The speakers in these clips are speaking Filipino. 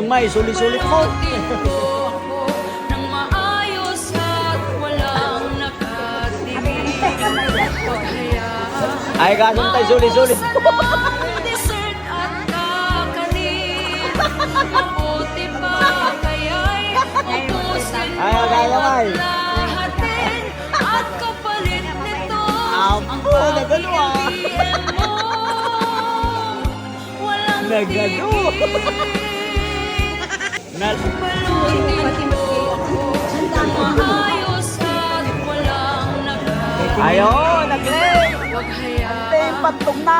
May sulit-sulit Kaya Ay, kasong tayo sulit-sulit. Ay, kaya, May. ang nagano, ah. Nagano. Nagle. Huwag hayaan Ante, patong na.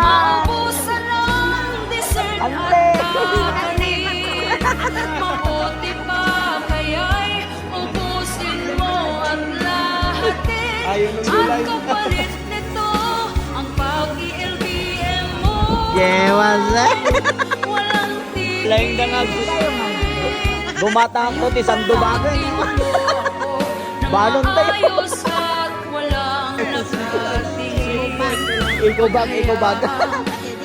Ante. ng Ang gulay. kapalit nito ang pag-i-LBM mo Yewas eh. Walang tigil Laing da nga. Bumata ang puti, sando bagay. Balon tayo. Ikaw bag, ikaw bag.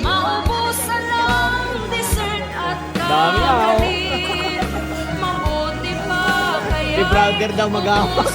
Maubusan ng dessert at Dami, ah. kakanin Mabuti pa kaya Si brother daw mag-awas.